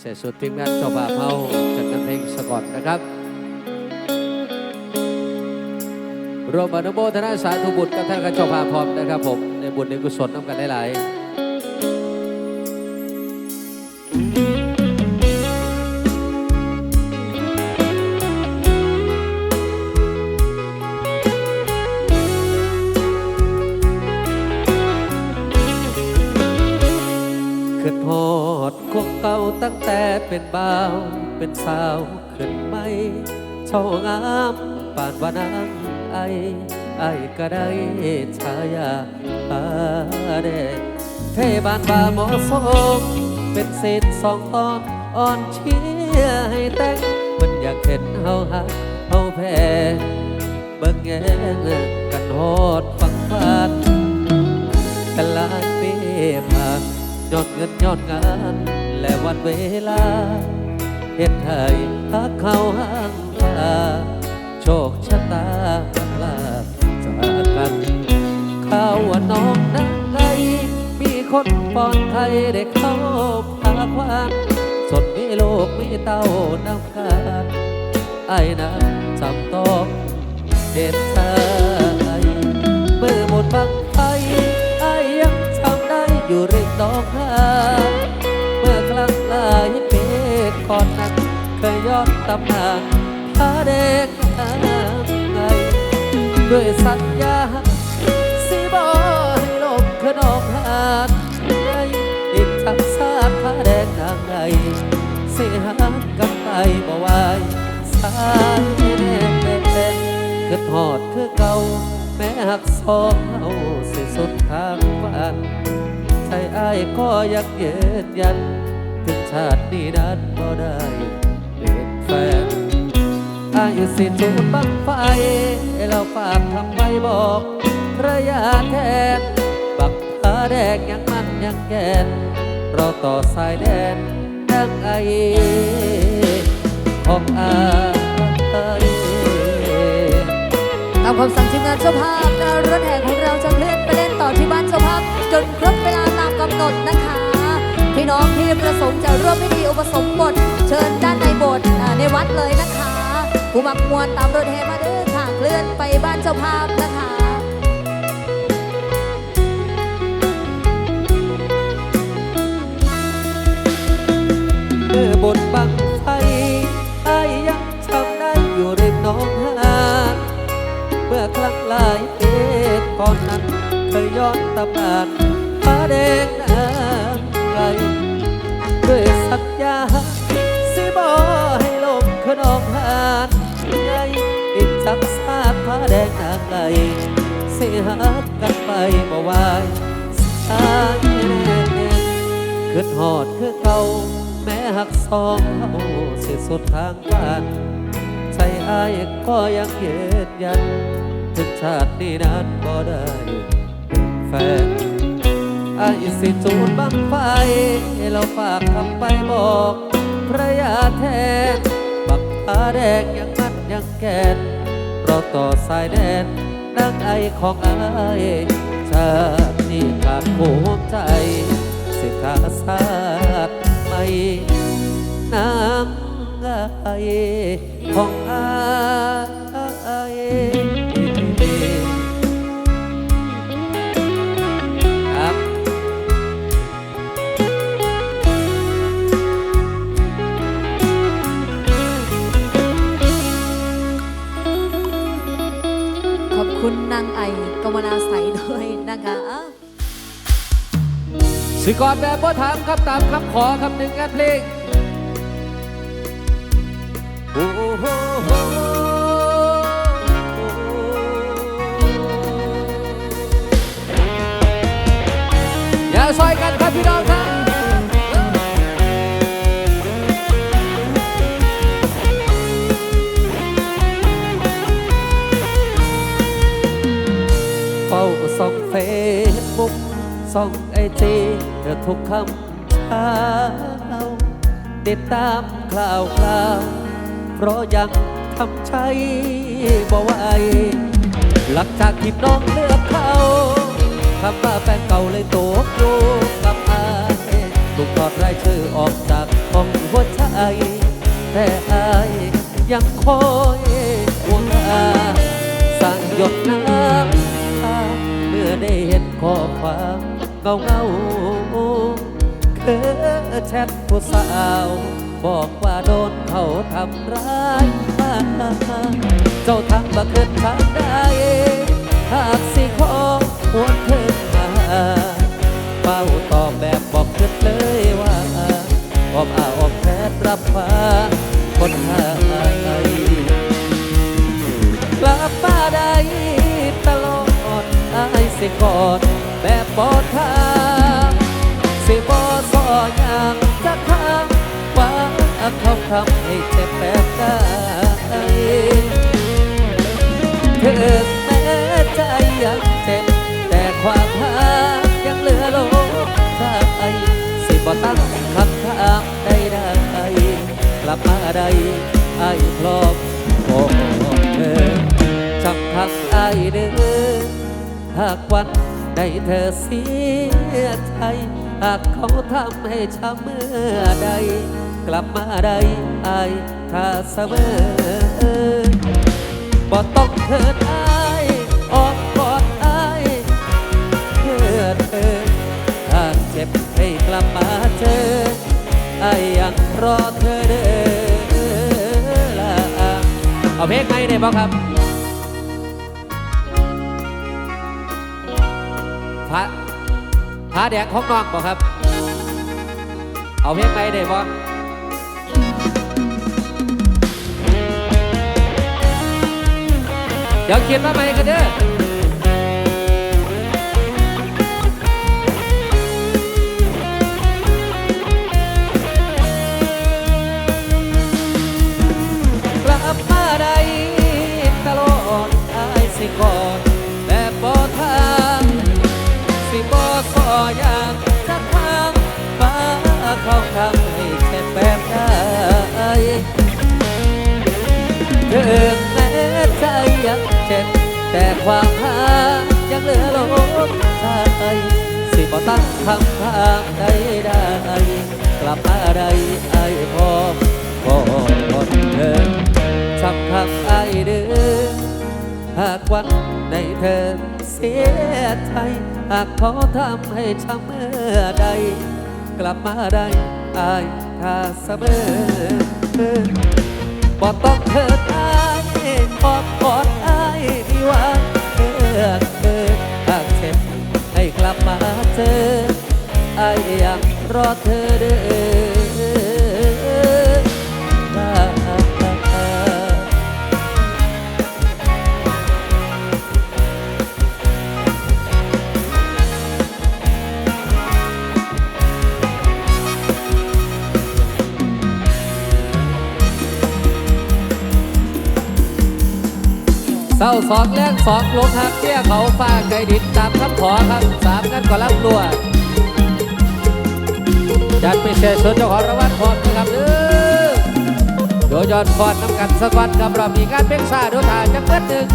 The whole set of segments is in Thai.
เสร็จสุดทีมงานเจ้าบ่าเผาจัดกันเพลงสะกดนะครับรวมอนุโมทนาสาธุบุตรกับท่านกระเจ้าภาพพร้อมนะครับผมในบุญในกุศลน้ำกันหลายๆ เป็นบ่าวเป็นสาวขึ้นไม่เช่างามปานว่านางไอไอก็ได้ฉายาอาเดเทบานบาหมอสมเป็นเศษสองตอนอ่อนเชียร์ให้แต่งมันอยากเห็นเฮาหักเฮาแพ้เบิ่งแย่งกันฮอดฟังฟันกันหลายปีผ่านยอดเงินยอดงาน และวันเวลา เห็นไทยพักเขาห้างฟ้าโชคชะตาพลาจากกันข่าวว่าน้องนั้นไงมีคนปอนไทยได้เข้าพาควันสดมีโลกมีเต้านำกันไอ้นั้นจำต้องเด็ดใจมือหมดบังไฟไอ้ยังจำได้อยู่ริมดอกหา ย้อนานพาเด็กทางไงด้วยสัญญาสิบอให้ลมขึ้นออกหาดไงอีกทั้งสาดพาแดงนางไงสิหากันไปบ่ไหวสายแน่คือทอดคือเก่า แม้หักสองเฮาสิสุดทางฝันใจอ้ายก็ยังยืนยันถึงชาตินี้นั้นก็ได้ อ้ายสิจูดบังไฟเราฝากทำไปบอกระยะแทนบักผาแดงยังมันยังแกนรอต่อสายแดนดังไอของอายตามคำสั่งทีมงานเจ้าภาพนะรถแห่ของเราจะเคลื่อนไปเล่นต่อที่บ้านเจ้าภาพจนครบเวลาตามกำหนดนะคะ พี่น้องที่ประสงค์จะร่วมพิธีอุปสมบท เชิญด้านในโบสถ์ในวัดเลยนะคะผู้มักมวลตามรถแห่มาเด้อค่ะเคลื่อนไปบ้านเจ้าภาพนะคะเมื่อบนบังไฟไอ้ยังจำได้อยู่ริมน้องหานเมื่อครั้งหลายปีก่อนนั้นเคยย้อนตำนานพาแดงนางไง ด้วยาสิบอให้ลมขนออกหานไงอีกจักสาดพาแดงนางไงสิหักกันไปบ่ไหวสายแน่ขึ้นหอดคือเก่าแม้หักสองเฮาสิสุดทางบ้านใจอายก็ยังเยืนยันถึงชาตินี้นั้นบ่ได้เป็นแฟน ไอายสิจูดบังไฟเราฝากคำไปบอกพระยาแทนบักผาแดงยังมันยังแกนรอต่อสายแดนนักไอของไอชาตินี้ขาดภูมิใจ สิขาสาดไม่น้ำไอของไอ สิกรแบบบ่ถามครับตามคำขอคำหนึ่งงานเพลงโอ้โหอย่าซอยกันครับพี่น้องครับเฝ้าส่องเฟซบุ๊กส่องไอจี ธอทุกคำท้าติดตามข่าวคราว เพราะยังทำใจบ่ไหวหลักจากที่น้องเลือกเขาคำว่าแฟนเก่าเลยตกลูกกับอายถูกอดรายชื่อออกจากห้องหัวใจแต่อายยังคอยห่วงอาสั่งหยดน้ำเมื่อได้เห็นข้อความ เงาเงาๆคือแชทผู้สาว บอกว่าโดนเขาทำร้ายเจ้าทำมาเกินทางได้หากสิขอหวนเธอมาเฝ้าตอบแบบบอกเกิดเลยว่าออมอาออมแพทรับฟ้าคนหายกลับมาได้ตลอดอายสิกอด แบบบอทางสิบอสออย่างจะทางว่าเขาทำให้เจ็บแบบได้ถึงแม้ใจยังเจ็บ แต่ความหักยังเหลือลมใจสิบ่ตั้งคำถามใดๆกลับมาใดไอ้พร้อมบอกเธอจำพักไอ้เด้อหากวัน ใดเธอเสียใจหากเขาทำให้ช้ำเมื่อใด กลับมาใดไอ้ถ้าเสมอบ่ต้องเถิดอายออกกอดอายเพื่อเธอถ้าเจ็บให้กลับมาเจออายยังรอเธอเด้อละเอาเพลงไหมได้บ่ครับ พระพระแดงของน้องบ่ครับ เอาเพลงไหมได้บ่เดี๋ยวเขียนมาใหม่กันเด้อกลับมาได้ตลอดอายสิกอด เจ็บ แต่ความหายังเหลือลมใจสิบ่ตั้งคำถามใดได้กลับมาได้ไอ้พอพอเธอช้ำคักไอ้เด้อหากวันในเธอเสียใจหากเขาทำให้ช้ำเมื่อใด กลับมาได้ไอ้ถ้าเสมอบ่ต้องเถิดอา ยบอกกอดอายดีว่าเถิดเถิดหากเจ็บให้กลับมาเจออายยังรอเธอเด้อ เศร้าสองแรงสองลงหักเที่ยเขาฟ้าไกลดินตามคำขอครับสามกันก็รับรัวจัดไปเชยชนเจ้าของรางวัลพร้อมนะครับเด้อโดยยอดฟอนน้ำกันสักวันกับเรามีงานเพ่งซ่าดูทายจังเกิดหนึ่ง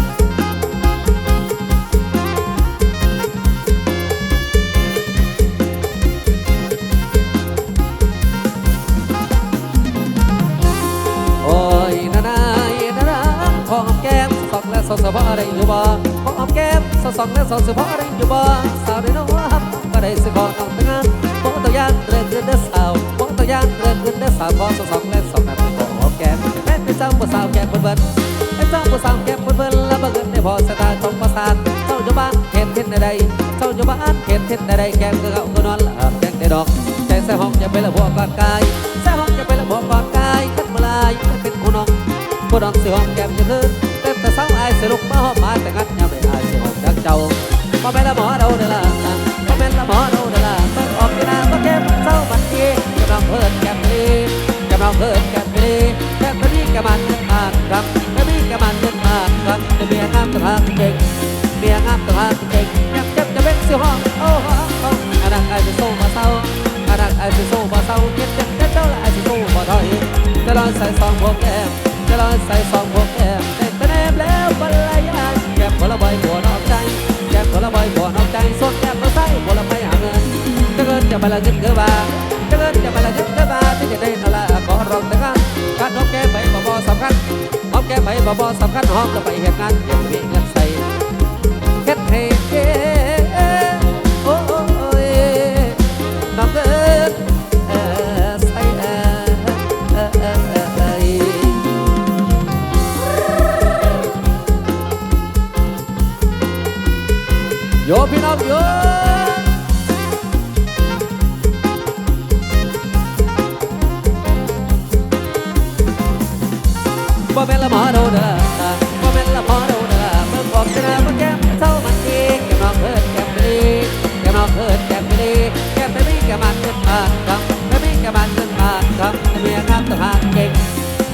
สอกและสอสะพอะไรอยู่บ่ขอหอมแก้มสอสองและสอสะพอะไรอยู่บ่สาวได้น้องครับก็ได้สิขอน้องแต่งงานโปตัวยางเริ่มขึ้นเด้อสาวโปตัวยางเริ่มขึ้นเด้อสาวขอสอสองและสองและขอหอมแก้มแม่เป็นเจ้าผู้สาวแก้มเบิ่นๆเป็นเจ้าผู้สาวแก้มเบิ่นๆแล้วบังเอิญได้พอสตาจงประสานเจ้าอยู่บ้านเห็นเห็นใดๆเจ้าอยู่บ้านเห็นเห็นใดๆแก้มก็เขาก็นอนหลับแดงได้ดอกใจใส่ห้องอย่าไปละหัวก่อนกายใส่ห้องอย่าไปละหัวก่อนกายขึ้นมาลายเป็นคุณน้องผู้ดอกสิห้อมแก้มจะคืนเต็ม แต่เศร้าอายสิลุกมาหอมมาแต่งัดยามได้อายสิหอมดักเจ้าบ่แม่นละหมอเดาเด้อล่ะบ่แม่นละหมอเดาเด้อล่ะเพิ่นออกที่หน้าบ่เก็บเศร้าบัดนี้กำลังเพิ่นแก้มดีกำลังเพิ่นแก้มดีแก้มดีกะมันมากครับแก้มดีกะมันเดินมากครับจะเมียงามตะพางเก่งเมียงามตะพางเก่งยับเจ็บจะเป็นสิห้อมโอ้โหอันนั้นอายสิโซ่มาเศร้าอันนั้นอายสิโซ่มาเศร้าเก็บเจ็บเจ้าละอายสิโซ่บ่ถอยจะรอใส่ซองพวกแก้มจะลอยใส่ซองพวก จะมาละเงินกือบาจะเงินจะมาละเงินกือบาที่จะได้อะไรขอร้องแต่กันการนกแก้มไปบ่บ่สำคัญบ่บ่สำคัญห้องก็ไปเฮ็ดงานเก็บมีเงินใส่เฮ็ดเอ้โอ้ยน้องเอิ้นเอ่อใส่เอ่อเอ่อเอ่อเอ่อเอ่อโยพี่น้องโย บ่แม่นละหมอโดเด้อบ่แม่นละหมอโดเด้อเมื่อบอกจะเด้อบ่แก้มเท่ามันดีแก้มนองเพิ่นแก้มไปดีแก้มนองเพิ่นแก้มไปดีแก้มไปมีแก้มมันขึ้นปากคำไปมีแก้มมันขึ้นปากคำเมียงามต้อหากเก่ง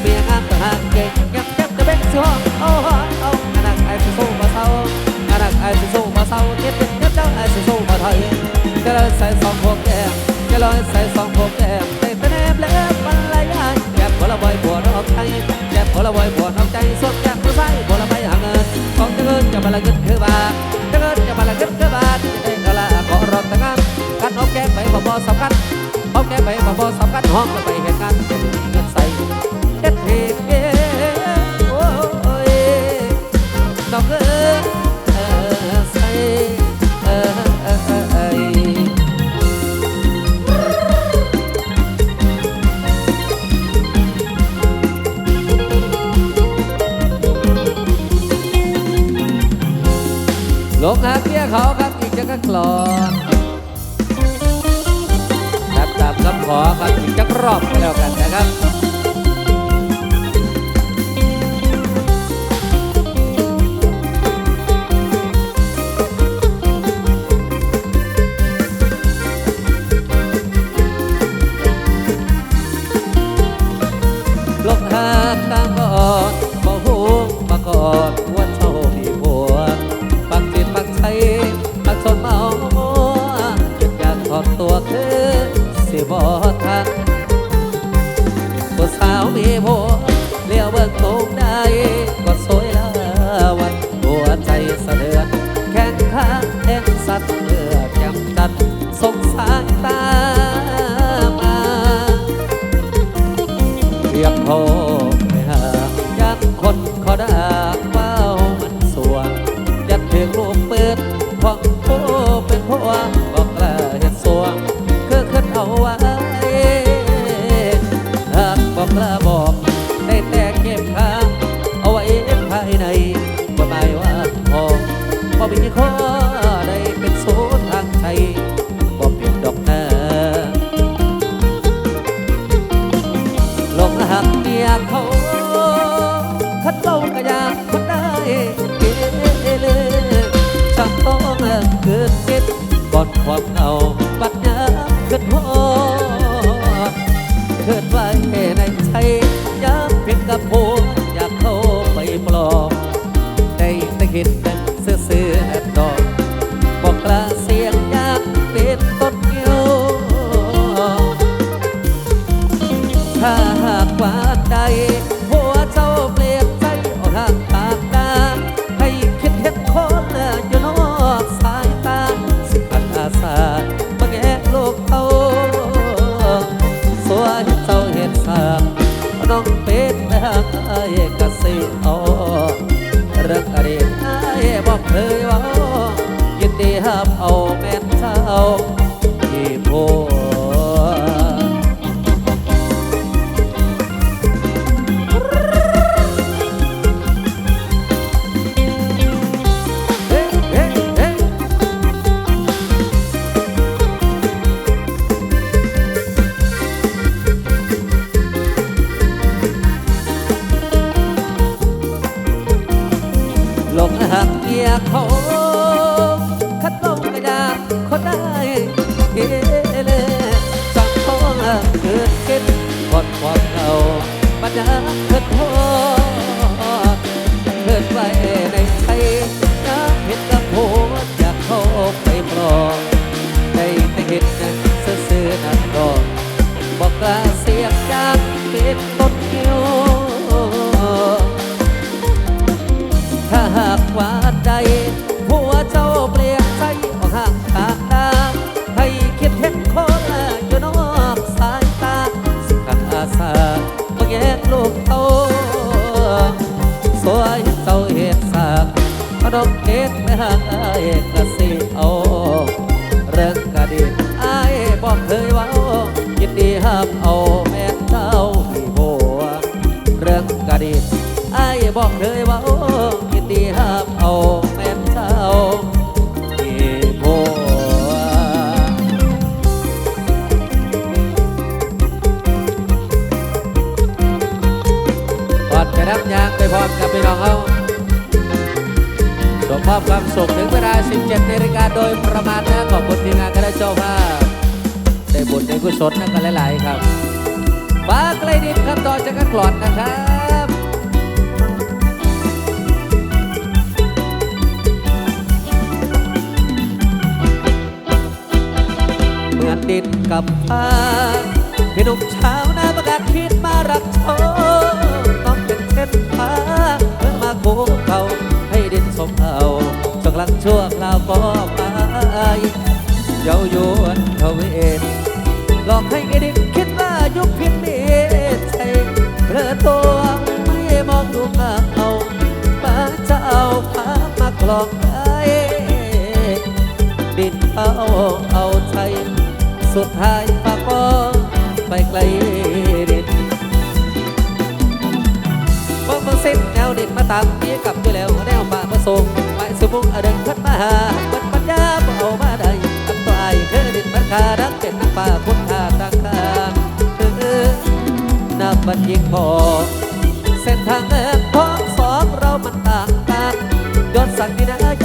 เมียงามต้อหากเก่งแก้มแก้มจะเบ่งสิห้องเอาฮะเอาอันนั้นไอ้สิสู้บ่เศร้าอันนั้นไอ้สิสู้บ่เศร้าเจ็บเจ็บเจ็บเจ้าไอ้สิสู้บ่ถอยจะเลยใส่สองพวกแก้มจะเลยใส่สองพวกแก้มแต่แต่แนบแล้วมันละยายแก้มคนละบ่อยบัวดอกไทย บหัวละบอยปวดเอาใจสดแก้มผู้ชายหัวละไปหาเงินของจะเงินจะมาละเงินคือบาทจะเงินจะมาละเงินคือบาทจะได้ก็ละขอรอแต่งานกันเอาแก้ไปบ่บ่สำคัญเอาแก้ไปบ่บ่สำคัญห้องก็ไป รับยางไปพร้อมกับพี่น้องเขาส่งมอบความสุขถึงเวลา 17นาฬิกาโดยประมาณนะขอบคุณทีมงานคณะเจ้าภาพได้บุญได้กุศลนะกันหลาย ๆ ครับฟ้าใกลดินครับต่อจากกันกลอดนะครับเหมือนดินกับฟ้าพี่หนุ่มชาวนาประกาศคิดมารักโชต้อ ฟ้าเพื่อมาโคู่เขาให้ดินสมเอาจงลังชั่วคราวก็ไปเจ้าโยวนเทเวนหลอกให้ไอ้ดินคิดว่ายุคพินมีใช่เพลอตัวไม่มองดูเงาป้าจะเอาพามาคลองไอดินเอาเอาใจสุดท้ายปากก็ไปไกล ตามเมียกลับอยู่แล้วแนวปามาส่งไปสมุงอดังพัดมาหาบัดปัญญาบ่เอามาได้ทำตัวไอ้คือดินมันคาดังเป็นนักป่าคุณค่าต่างกันเออนับบันยิ่งพอเส้นทางเดินของสองเรามันต่างกันยศศักดีนะ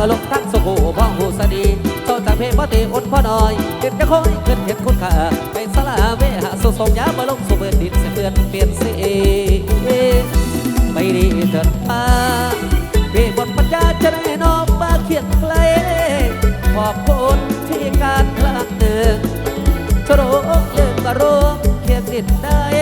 ไต่คนยางลงทั้งสุขูพ้องหูสดีโตจากเพลงพ่อตีอดพ่อหน้อยเดินจะคอยขึ้นเห็นคุณค่าไปสลาเวหาสุสมยามาลงสู่เบือดินเสเปือนเปลี่ยนเสีไปดีเถิดมาเพี่บทปัญญาจะได้น้อมมาเขียนเพลงขอบคุณที่การครั้งหนึ่งชโรเลิกกระโรเขียนดินได้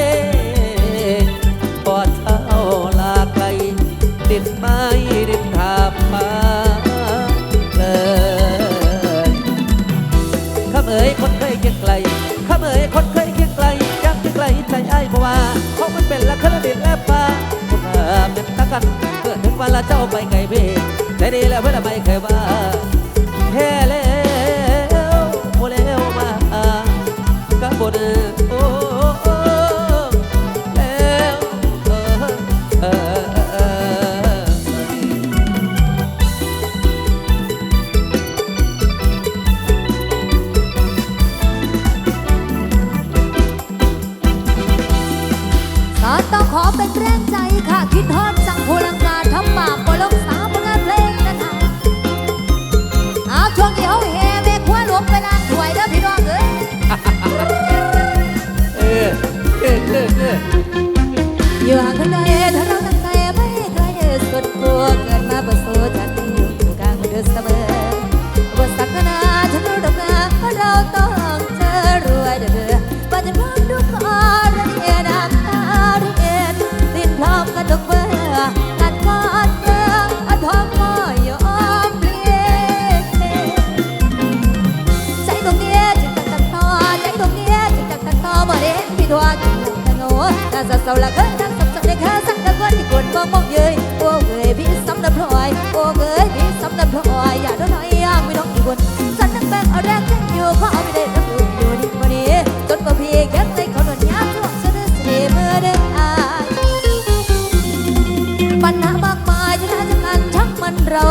ละเจ้าไปไกลเพใจดีแล้วเพื่อนไม่เคยว่าแค่แล้วโมแล้วมากับบนโอ้แล้วเออเออเออสารต้องขอเป็นแรงใจค่ะ คิดฮอดสั่งพลังงา ยโอ้เอ้ยพี่ซ้ำน้ำพลอยโอ้เอ้ยพี่ซ้ำน้ำพลอยอย่าโดนหอยอยากไม่ต้องอีกคนสันนักแบกเอาแรงยังอยู่ขอเอาไม่ได้รับรู้อยู่นี่วันนี้จนบ่พี่แค่ในเขาโดนยามช่วงเสนอเสน่ห์เมื่อเดินอายปัญหามากมายที่น่าจะกันชักมันเรา